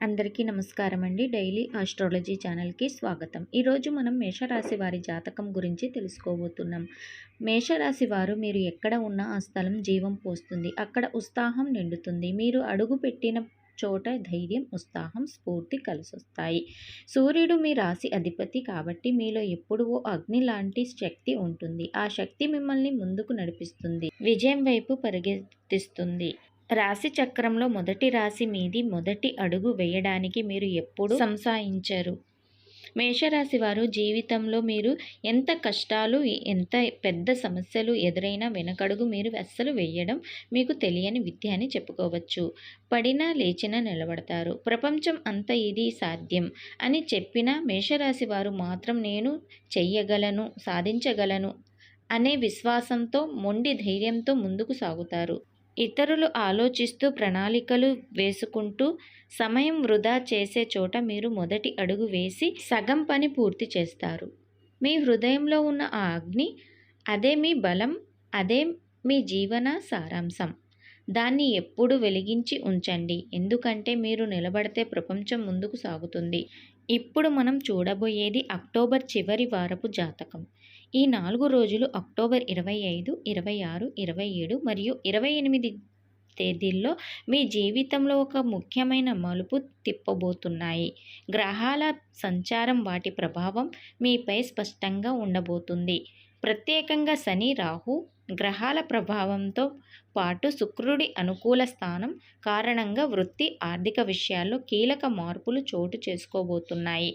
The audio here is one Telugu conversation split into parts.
అందరికీ నమస్కారం అండి డైలీ ఆస్ట్రాలజీ ఛానల్కి స్వాగతం. ఈరోజు మనం మేషరాశి వారి జాతకం గురించి తెలుసుకోబోతున్నాం. మేషరాశి వారు మీరు ఎక్కడ ఉన్నా ఆ స్థలం జీవం పోస్తుంది. అక్కడ ఉత్సాహం నిండుతుంది. మీరు అడుగు పెట్టిన చోట ధైర్యం ఉత్సాహం స్ఫూర్తి కలిసొస్తాయి. సూర్యుడు మీ రాశి అధిపతి కాబట్టి మీలో ఎప్పుడూ ఓ అగ్ని లాంటి శక్తి ఉంటుంది. ఆ శక్తి మిమ్మల్ని ముందుకు నడిపిస్తుంది. విజయం వైపు పరిగెత్తిస్తుంది. రాశి చక్రంలో మొదటి రాశి మీది మొదటి అడుగు వేయడానికి మీరు ఎప్పుడు సంసాయించరు. మేషరాశి వారు జీవితంలో మీరు ఎంత కష్టాలు ఎంత పెద్ద సమస్యలు ఎదురైనా వెనకడుగు మీరు అస్సలు వేయడం మీకు తెలియని విద్య అని చెప్పుకోవచ్చు. పడినా లేచినా నిలబడతారు. ప్రపంచం అంత ఇది సాధ్యం అని చెప్పిన మేషరాశి వారు మాత్రం నేను చెయ్యగలను సాధించగలను అనే విశ్వాసంతో మొండి ధైర్యంతో ముందుకు సాగుతారు. ఇతరులు ఆలోచిస్తూ ప్రణాళికలు వేసుకుంటూ సమయం వృధా చేసే చోట మీరు మొదటి అడుగు వేసి సగం పని పూర్తి చేస్తారు. మీ హృదయంలో ఉన్న ఆ అగ్ని అదే మీ బలం అదే మీ జీవన సారాంశం. దాన్ని ఎప్పుడు వెలిగించి ఉంచండి. ఎందుకంటే మీరు నిలబడితే ప్రపంచం ముందుకు సాగుతుంది. ఇప్పుడు మనం చూడబోయేది అక్టోబర్ చివరి వారపు జాతకం. ఈ నాలుగు రోజులు అక్టోబర్ ఇరవై ఐదు ఇరవై ఆరు ఇరవై ఏడు మరియు ఇరవై ఎనిమిది తేదీల్లో మీ జీవితంలో ఒక ముఖ్యమైన మలుపు తిప్పబోతున్నాయి. గ్రహాల సంచారం వాటి ప్రభావం మీపై స్పష్టంగా ఉండబోతుంది. ప్రత్యేకంగా శని రాహు గ్రహాల ప్రభావంతో పాటు శుక్రుడి అనుకూల స్థానం కారణంగా వృత్తి ఆర్థిక విషయాల్లో కీలక మార్పులు చోటు చేసుకోబోతున్నాయి.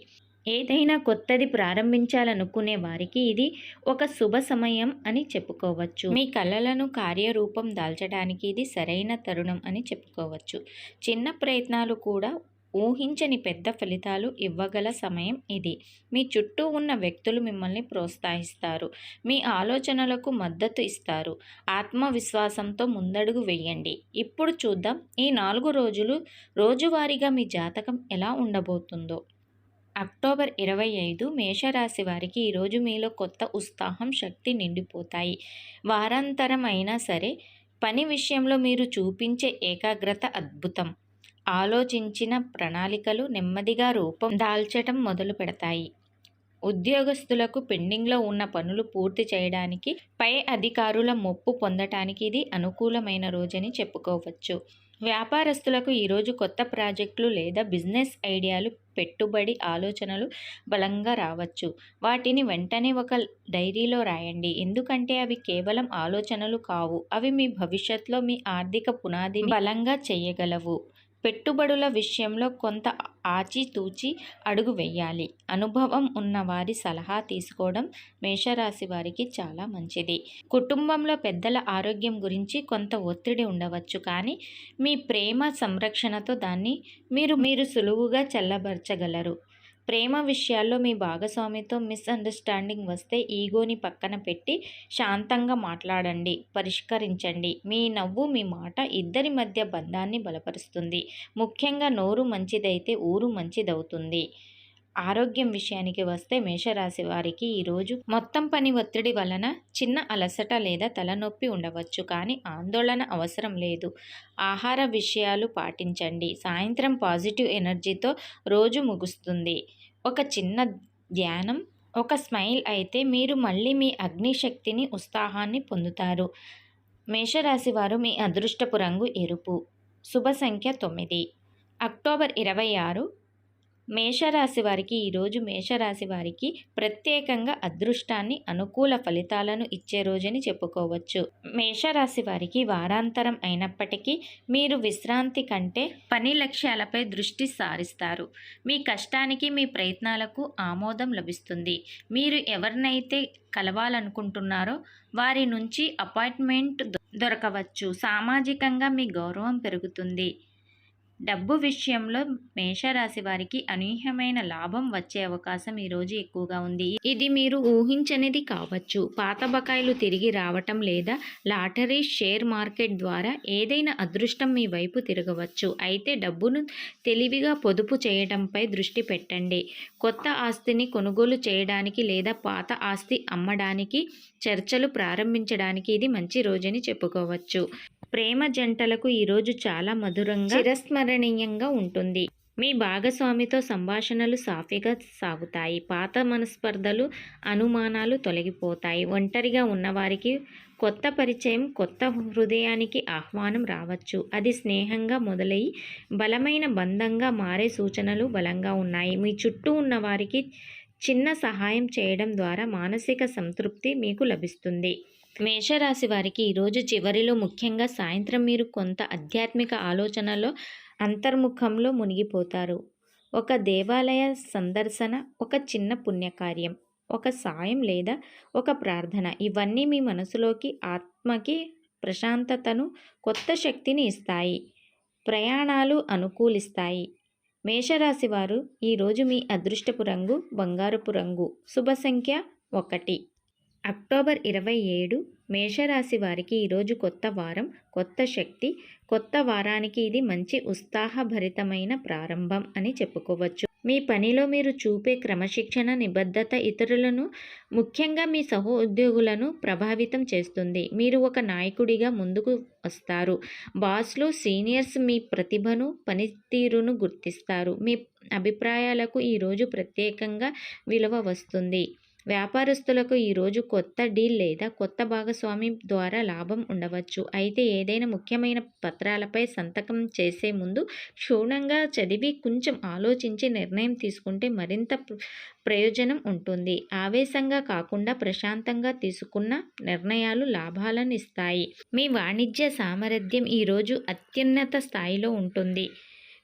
ఏదైనా కొత్తది ప్రారంభించాలనుకునే వారికి ఇది ఒక శుభ సమయం అని చెప్పుకోవచ్చు. మీ కళలను కార్యరూపం దాల్చడానికి ఇది సరైన తరుణం అని చెప్పుకోవచ్చు. చిన్న ప్రయత్నాలు కూడా ఊహించని పెద్ద ఫలితాలు ఇవ్వగల సమయం ఇది. మీ చుట్టూ ఉన్న వ్యక్తులు మిమ్మల్ని ప్రోత్సహిస్తారు. మీ ఆలోచనలకు మద్దతు ఇస్తారు. ఆత్మవిశ్వాసంతో ముందడుగు వేయండి. ఇప్పుడు చూద్దాం ఈ నాలుగు రోజులు రోజువారీగా మీ జాతకం ఎలా ఉండబోతుందో. అక్టోబర్ ఇరవై ఐదు మేషరాశి వారికి ఈరోజు మీలో కొత్త ఉత్సాహం శక్తి నిండిపోతాయి. వారాంతరం అయినా సరే పని విషయంలో మీరు చూపించే ఏకాగ్రత అద్భుతం. ఆలోచించిన ప్రణాళికలు నెమ్మదిగా రూపం దాల్చటం మొదలు పెడతాయి. ఉద్యోగస్తులకు పెండింగ్లో ఉన్న పనులు పూర్తి చేయడానికి పై అధికారుల మొప్పు పొందటానికి ఇది అనుకూలమైన రోజని చెప్పుకోవచ్చు. వ్యాపారస్తులకు ఈరోజు కొత్త ప్రాజెక్టులు లేదా బిజినెస్ ఐడియాలు పెట్టుబడి ఆలోచనలు బలంగా రావచ్చు. వాటిని వెంటనే ఒక డైరీలో రాయండి. ఎందుకంటే అవి కేవలం ఆలోచనలు కావు. అవి మీ భవిష్యత్తులో మీ ఆర్థిక పునాదిని బలంగా చేయగలవు. పెట్టుబడుల విషయంలో కొంత ఆచితూచి అడుగు వేయాలి. అనుభవం ఉన్న వారి సలహా తీసుకోవడం మేషరాశి వారికి చాలా మంచిది. కుటుంబంలో పెద్దల ఆరోగ్యం గురించి కొంత ఒత్తిడి ఉండవచ్చు కానీ మీ ప్రేమ సంరక్షణతో దాన్ని మీరు మీరు సులువుగా చల్లబరచగలరు. ప్రేమ విషయాల్లో మీ భాగస్వామితో మిస్అండర్స్టాండింగ్ వస్తే ఈగోని పక్కన పెట్టి శాంతంగా మాట్లాడండి పరిష్కరించండి. మీ నవ్వు మీ మాట ఇద్దరి మధ్య బంధాన్ని బలపరుస్తుంది. ముఖ్యంగా నోరు మంచిదైతే ఊరు మంచిదవుతుంది. ఆరోగ్యం విషయానికి వస్తే మేషరాశి వారికి ఈరోజు మొత్తం పని ఒత్తిడి వలన చిన్న అలసట లేదా తలనొప్పి ఉండవచ్చు. కానీ ఆందోళన అవసరం లేదు. ఆహార విషయాలు పాటించండి. సాయంత్రం పాజిటివ్ ఎనర్జీతో రోజు ముగుస్తుంది. ఒక చిన్న ధ్యానం ఒక స్మైల్ అయితే మీరు మళ్ళీ మీ అగ్నిశక్తిని ఉత్సాహాన్ని పొందుతారు. మేషరాశి వారు మీ అదృష్టపు రంగు ఎరుపు. శుభ సంఖ్య తొమ్మిది. అక్టోబర్ ఇరవై ఆరు మేషరాశి వారికి ఈరోజు మేషరాశి వారికి ప్రత్యేకంగా అదృష్టాన్ని అనుకూల ఫలితాలను ఇచ్చే రోజని చెప్పుకోవచ్చు. మేషరాశి వారికి వారాంతరం అయినప్పటికీ మీరు విశ్రాంతి కంటే పని లక్ష్యాలపై దృష్టి సారిస్తారు. మీ కష్టానికి మీ ప్రయత్నాలకు ఆమోదం లభిస్తుంది. మీరు ఎవరినైతే కలవాలనుకుంటున్నారో వారి నుంచి అపాయింట్మెంట్ దొరకవచ్చు. సామాజికంగా మీ గౌరవం పెరుగుతుంది. డబ్బు విషయంలో మేషరాశి వారికి అనూహ్యమైన లాభం వచ్చే అవకాశం ఈరోజు ఎక్కువగా ఉంది. ఇది మీరు ఊహించనిది కావచ్చు. పాత బకాయిలు తిరిగి రావటం లేదా లాటరీ షేర్ మార్కెట్ ద్వారా ఏదైనా అదృష్టం మీ వైపు తిరగవచ్చు. అయితే డబ్బును తెలివిగా పొదుపు చేయడంపై దృష్టి పెట్టండి. కొత్త ఆస్తిని కొనుగోలు చేయడానికి లేదా పాత ఆస్తి అమ్మడానికి చర్చలు ప్రారంభించడానికి ఇది మంచి రోజని చెప్పుకోవచ్చు. ప్రేమ జంటలకు ఈరోజు చాలా మధురంగా చిరస్మరణీయంగా ఉంటుంది. మీ భాగస్వామితో సంభాషణలు సాఫీగా సాగుతాయి. పాత మనస్పర్ధలు అనుమానాలు తొలగిపోతాయి. ఒంటరిగా ఉన్నవారికి కొత్త పరిచయం కొత్త హృదయానికి ఆహ్వానం రావచ్చు. అది స్నేహంగా మొదలై బలమైన బంధంగా మారే సూచనలు బలంగా ఉన్నాయి. మీ చుట్టూ ఉన్న వారికి చిన్న సహాయం చేయడం ద్వారా మానసిక సంతృప్తి మీకు లభిస్తుంది. మేషరాశి వారికి ఈరోజు చివరిలో ముఖ్యంగా సాయంత్రం మీరు కొంత ఆధ్యాత్మిక ఆలోచనలో అంతర్ముఖంలో మునిగిపోతారు. ఒక దేవాలయ సందర్శన ఒక చిన్న పుణ్యకార్యం ఒక సాయం లేదా ఒక ప్రార్థన ఇవన్నీ మీ మనసులోకి ఆత్మకి ప్రశాంతతను కొత్త శక్తిని ఇస్తాయి. ప్రయాణాలు అనుకూలిస్తాయి. మేషరాశి వారు ఈరోజు మీ అదృష్టపు రంగు బంగారపు రంగు శుభ సంఖ్య ఒకటి. అక్టోబర్ ఇరవై ఏడు మేషరాశి వారికి ఈరోజు కొత్త వారం కొత్త శక్తి కొత్త వారానికి ఇది మంచి ఉత్సాహభరితమైన ప్రారంభం అని చెప్పుకోవచ్చు. మీ పనిలో మీరు చూపే క్రమశిక్షణ నిబద్ధత ఇతరులను ముఖ్యంగా మీ సహోద్యోగులను ప్రభావితం చేస్తుంది. మీరు ఒక నాయకుడిగా ముందుకు వస్తారు. బాస్లు సీనియర్స్ మీ ప్రతిభను పనితీరును గుర్తిస్తారు. మీ అభిప్రాయాలకు ఈరోజు ప్రత్యేకంగా విలువ వస్తుంది. వ్యాపారస్తులకు ఈరోజు కొత్త డీల్ లేదా కొత్త భాగస్వామి ద్వారా లాభం ఉండవచ్చు. అయితే ఏదైనా ముఖ్యమైన పత్రాలపై సంతకం చేసే ముందు క్షుణ్ణంగా చదివి కొంచెం ఆలోచించి నిర్ణయం తీసుకుంటే మరింత ప్రయోజనం ఉంటుంది. ఆవేశంగా కాకుండా ప్రశాంతంగా తీసుకున్న నిర్ణయాలు లాభాలను ఇస్తాయి. మీ వాణిజ్య సామర్థ్యం ఈరోజు అత్యున్నత స్థాయిలో ఉంటుంది.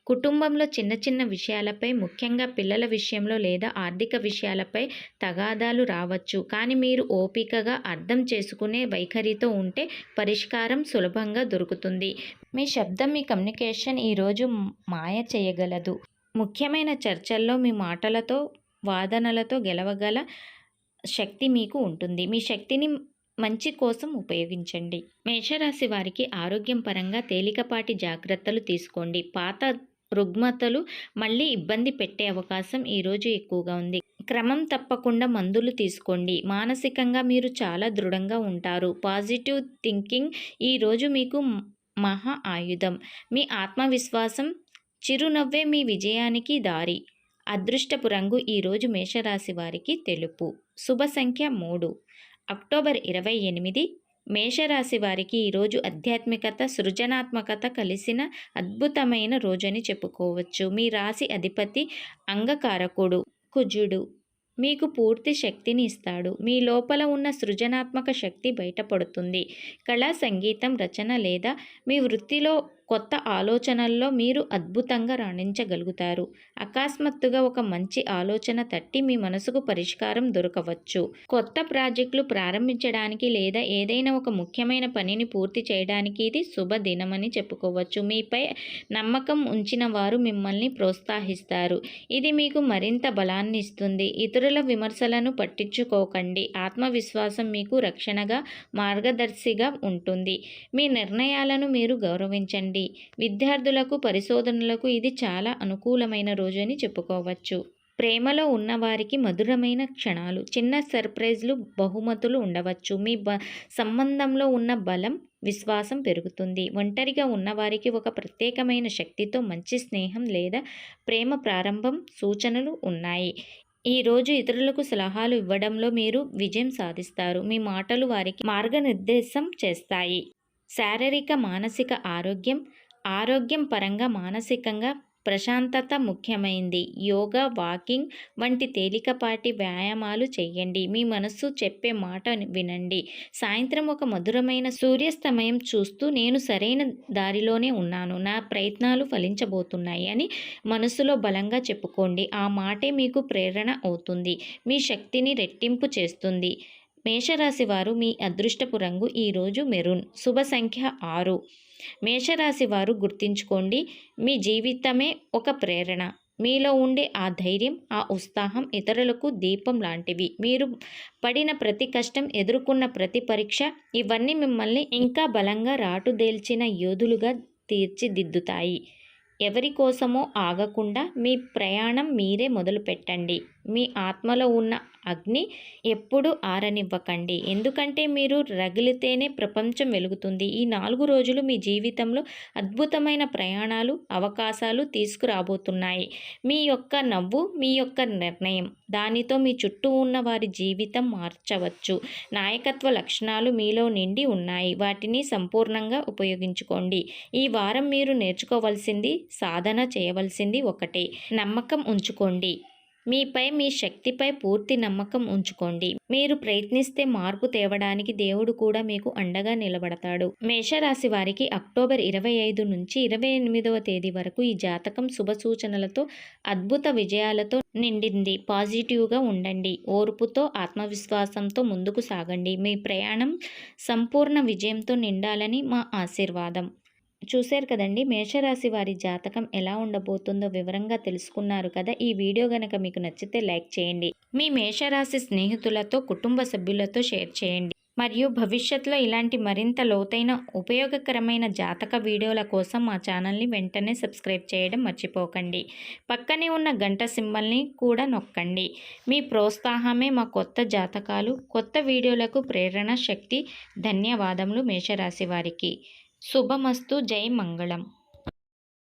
కుటుంబంలో చిన్న చిన్న విషయాలపై ముఖ్యంగా పిల్లల విషయంలో లేదా ఆర్థిక విషయాలపై తగాదాలు రావచ్చు. కానీ మీరు ఓపికగా అర్థం చేసుకునే వైఖరితో ఉంటే పరిష్కారం సులభంగా దొరుకుతుంది. మీ శబ్దం మీ కమ్యూనికేషన్ ఈరోజు మాయ చేయగలదు. ముఖ్యమైన చర్చల్లో మీ మాటలతో వాదనలతో గెలవగల శక్తి మీకు ఉంటుంది. మీ శక్తిని మంచి కోసం ఉపయోగించండి. మేషరాశి వారికి ఆరోగ్యం పరంగా తేలికపాటి జాగ్రత్తలు తీసుకోండి. పాత రుగ్మతలు మళ్ళీ ఇబ్బంది పెట్టే అవకాశం ఈరోజు ఎక్కువగా ఉంది. క్రమం తప్పకుండా మందులు తీసుకోండి. మానసికంగా మీరు చాలా దృఢంగా ఉంటారు. పాజిటివ్ థింకింగ్ ఈరోజు మీకు మహా ఆయుధం. మీ ఆత్మవిశ్వాసం చిరునవ్వే మీ విజయానికి దారి. అదృష్టపు రంగు ఈరోజు మేషరాశి వారికి తెలుపు. శుభ సంఖ్య మూడు. అక్టోబర్ ఇరవై ఎనిమిది మేషరాశి వారికి ఈరోజు ఆధ్యాత్మికత సృజనాత్మకత కలిసిన అద్భుతమైన రోజని చెప్పుకోవచ్చు. మీ రాశి అధిపతి అంగకారకుడు కుజుడు. మీకు పూర్తి శక్తిని ఇస్తాడు. మీ లోపల ఉన్న సృజనాత్మక శక్తి బయటపడుతుంది. కళా సంగీతం రచన లేదా మీ వృత్తిలో కొత్త ఆలోచనల్లో మీరు అద్భుతంగా రాణించగలుగుతారు. అకస్మాత్తుగా ఒక మంచి ఆలోచన తట్టి మీ మనసుకు పరిష్కారం దొరకవచ్చు. కొత్త ప్రాజెక్టులు ప్రారంభించడానికి లేదా ఏదైనా ఒక ముఖ్యమైన పనిని పూర్తి చేయడానికి ఇది శుభదినమని చెప్పుకోవచ్చు. మీపై నమ్మకం ఉంచిన వారు మిమ్మల్ని ప్రోత్సహిస్తారు. ఇది మీకు మరింత బలాన్ని ఇస్తుంది. ఇతరుల విమర్శలను పట్టించుకోకండి. ఆత్మవిశ్వాసం మీకు రక్షణగా మార్గదర్శిగా ఉంటుంది. మీ నిర్ణయాలను మీరు గౌరవించండి. విద్యార్థులకు పరిశోధనలకు ఇది చాలా అనుకూలమైన రోజు అని చెప్పుకోవచ్చు. ప్రేమలో ఉన్నవారికి మధురమైన క్షణాలు చిన్న సర్ప్రైజ్లు బహుమతులు ఉండవచ్చు. మీ బ సంబంధంలో ఉన్న బలం విశ్వాసం పెరుగుతుంది. ఒంటరిగా ఉన్నవారికి ఒక ప్రత్యేకమైన శక్తితో మంచి స్నేహం లేదా ప్రేమ ప్రారంభం సూచనలు ఉన్నాయి. ఈరోజు ఇతరులకు సలహాలు ఇవ్వడంలో మీరు విజయం సాధిస్తారు. మీ మాటలు వారికి మార్గనిర్దేశం చేస్తాయి. శారీరక మానసిక ఆరోగ్యం ఆరోగ్యం పరంగా మానసికంగా ప్రశాంతత ముఖ్యమైంది. యోగా వాకింగ్ వంటి తేలికపాటి వ్యాయామాలు చేయండి. మీ మనస్సు చెప్పే మాట వినండి. సాయంత్రం ఒక మధురమైన సూర్యాస్తమయం చూస్తూ నేను సరైన దారిలోనే ఉన్నాను. నా ప్రయత్నాలు ఫలించబోతున్నాయి అని మనసులో బలంగా చెప్పుకోండి. ఆ మాటే మీకు ప్రేరణ అవుతుంది. మీ శక్తిని రెట్టింపు చేస్తుంది. మేషరాశి వారు మీ అదృష్టపు రంగు ఈరోజు మెరూన్. శుభ సంఖ్య ఆరు. మేషరాశి వారు గుర్తించుకోండి మీ జీవితమే ఒక ప్రేరణ. మీలో ఉండే ఆ ధైర్యం ఆ ఉత్సాహం ఇతరులకు దీపం లాంటివి. మీరు పడిన ప్రతి కష్టం ఎదుర్కొన్న ప్రతి పరీక్ష ఇవన్నీ మిమ్మల్ని ఇంకా బలంగా రాటుదేల్చిన యోధులుగా తీర్చిదిద్దుతాయి. ఎవరి కోసమో ఆగకుండా మీ ప్రయాణం మీరే మొదలుపెట్టండి. మీ ఆత్మలో ఉన్న అగ్ని ఎప్పుడు ఆరనివ్వకండి. ఎందుకంటే మీరు రగిలితేనే ప్రపంచం వెలుగుతుంది. ఈ నాలుగు రోజులు మీ జీవితంలో అద్భుతమైన ప్రయాణాలు అవకాశాలు తీసుకురాబోతున్నాయి. మీ యొక్క నవ్వు మీ యొక్క నిర్ణయం. దానితో మీ చుట్టూ ఉన్న వారి జీవితం మార్చవచ్చు. నాయకత్వ లక్షణాలు మీలో నిండి ఉన్నాయి. వాటిని సంపూర్ణంగా ఉపయోగించుకోండి. ఈ వారం మీరు నేర్చుకోవాల్సింది సాధన చేయవలసింది ఒకటే. నమ్మకం ఉంచుకోండి. మీపై మీ శక్తిపై పూర్తి నమ్మకం ఉంచుకోండి. మీరు ప్రయత్నిస్తే మార్పు తేవడానికి దేవుడు కూడా మీకు అండగా నిలబడతాడు. మేషరాశి వారికి అక్టోబర్ ఇరవై ఐదు నుంచి ఇరవై ఎనిమిదవ తేదీ వరకు ఈ జాతకం శుభ సూచనలతో అద్భుత విజయాలతో నిండింది. పాజిటివ్గా ఉండండి. ఓర్పుతో ఆత్మవిశ్వాసంతో ముందుకు సాగండి. మీ ప్రయాణం సంపూర్ణ విజయంతో నిండాలని మా ఆశీర్వాదం. చూశారు కదండి. మేషరాశి వారి జాతకం ఎలా ఉండబోతుందో వివరంగా తెలుసుకున్నారు కదా. ఈ వీడియో గనక మీకు నచ్చితే లైక్ చేయండి. మీ మేషరాశి స్నేహితులతో కుటుంబ సభ్యులతో షేర్ చేయండి. మరియు భవిష్యత్తులో ఇలాంటి మరింత లోతైన ఉపయోగకరమైన జాతక వీడియోల కోసం మా ఛానల్ని వెంటనే సబ్స్క్రైబ్ చేయడం మర్చిపోకండి. పక్కనే ఉన్న గంట సింబల్ని కూడా నొక్కండి. మీ ప్రోత్సాహమే మా కొత్త జాతకాలు కొత్త వీడియోలకు ప్రేరణ శక్తి ధన్యవాదములు మేషరాశి వారికి. சுபமஸ்து ஜெய் மங்களம்